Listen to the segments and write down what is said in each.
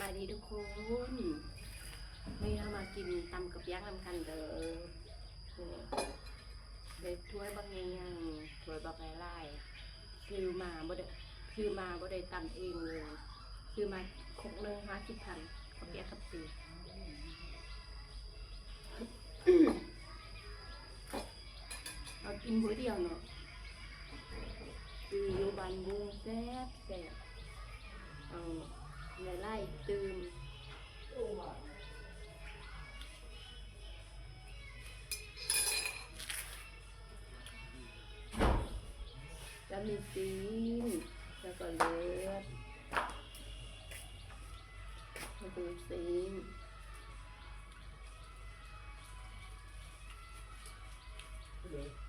บายดีทุกคนไม่เอามากินตำกับย่างนำกันเด้อเด็ดถ้วยบางอย่างถ้วยบางไล่ซื้อมาบ่ได้ซื้อมาบ่ได้ตำเองเลยซื้อมาคกหนึ่งห้าสิบพันกับแยกกับตีเอากินหัวเดียวเนาะคืออยู่บ้านบุงแซ่บแซ่บเอา ไล่ไล่ตืมแล้วมีซีนแล้วก็เลือดแล้วก็ซีนแ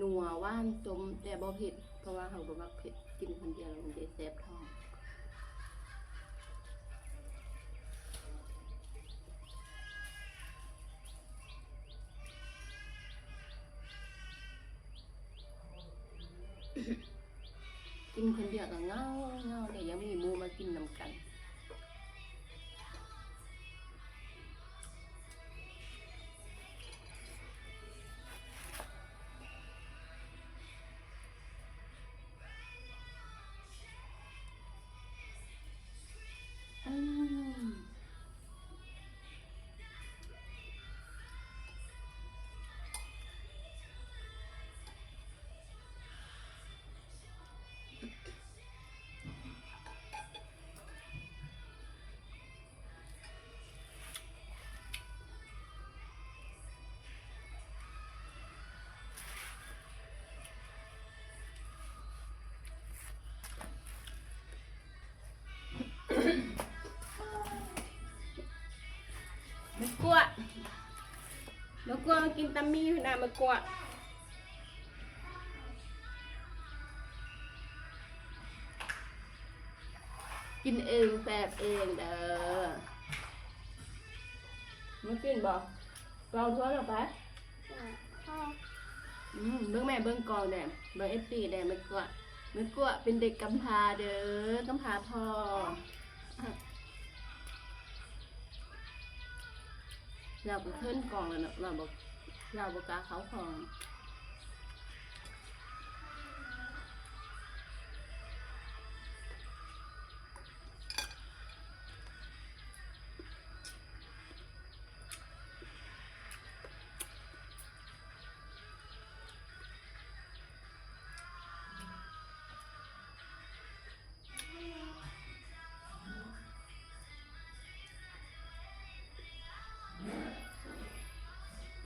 นัวว่านจมแต่บ่เผ็ดเพราะว่าเขาบ่มักเผ็ดกินคนเดียวมันจะแซ่บท้องกินคนเดียวก็เงาเงาเนี่ยยังมี กวดมากินตำมี่อยู่นะมะกวดกินเองแสบเองเด้อมากินบ่เราทั่วหรอปะอืมเบิ่งแม่เบิ่งกองแด่เบิ่งเอฟซีแด่มะกวดมะกวดเป็นเด็กกำพร้าเด้อกำพร้าพ่อเราไปขึ้นกองแล้วเนอะเราบอก เราบอกกาเขาของ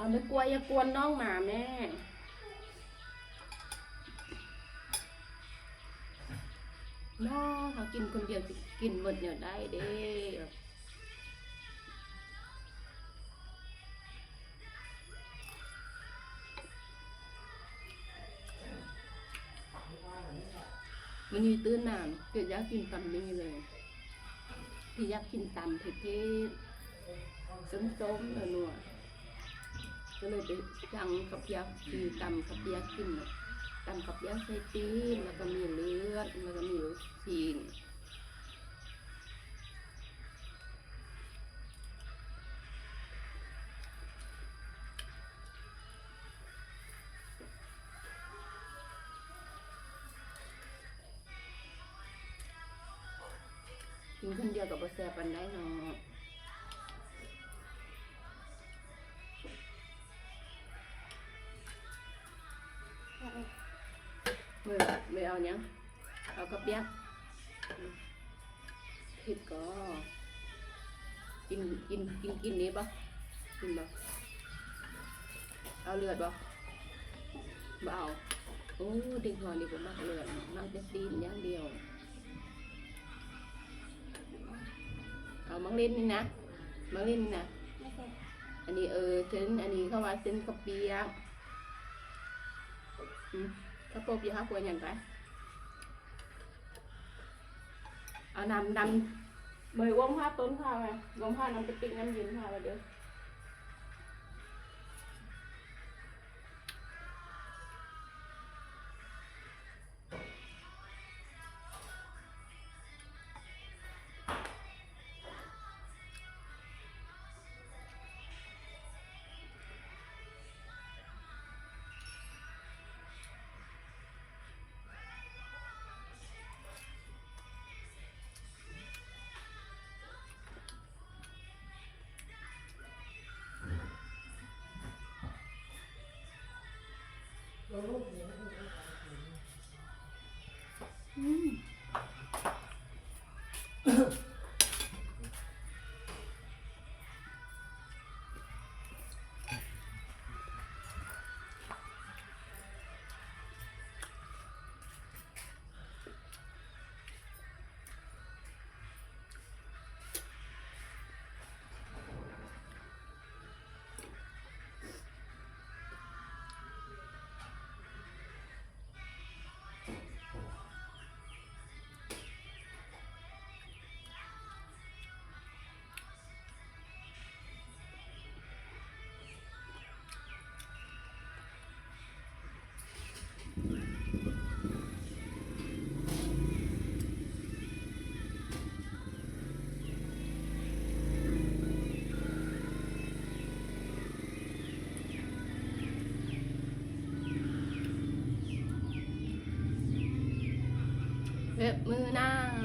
อาไม่กลัวอย่ากวนน้องหมาแม่น้องเขากินคนเดียวสิกินหมดเดียวได้เด้มันนี่ตื้นนานเกิดอยากกินตำนี้เลย ที่อยากกินตำเผ็ดๆส้มๆหนัวๆ ก็เลยไปสั่งกับเปียาคือตำกับเปียากินน่ะตำกับเปียาใส่ตีนแล้วก็มีเลือดแล้วก็มีลูกชีนกินคนเดียวกับบะแซบปันได้เนาะ มือไม่เอาเนี้ยเอากระเปียกผิดก็ กินกินกินกินนี้ปะกินปะเอาเลือดปะบ่เอาโอ้ด็กหอยนี่ผมมากเลือดมากจะตีนอย่างเดียว เอามังเล่นนี่นะมังเล่นนี่นะอันนี้เออเส้นอันนี้เข้ามาเส้นกระเปียกอืม ถ้าปกอยู่ห้าควรอย่างไรเอาน้ำน้ำเบ เว็บมือนาง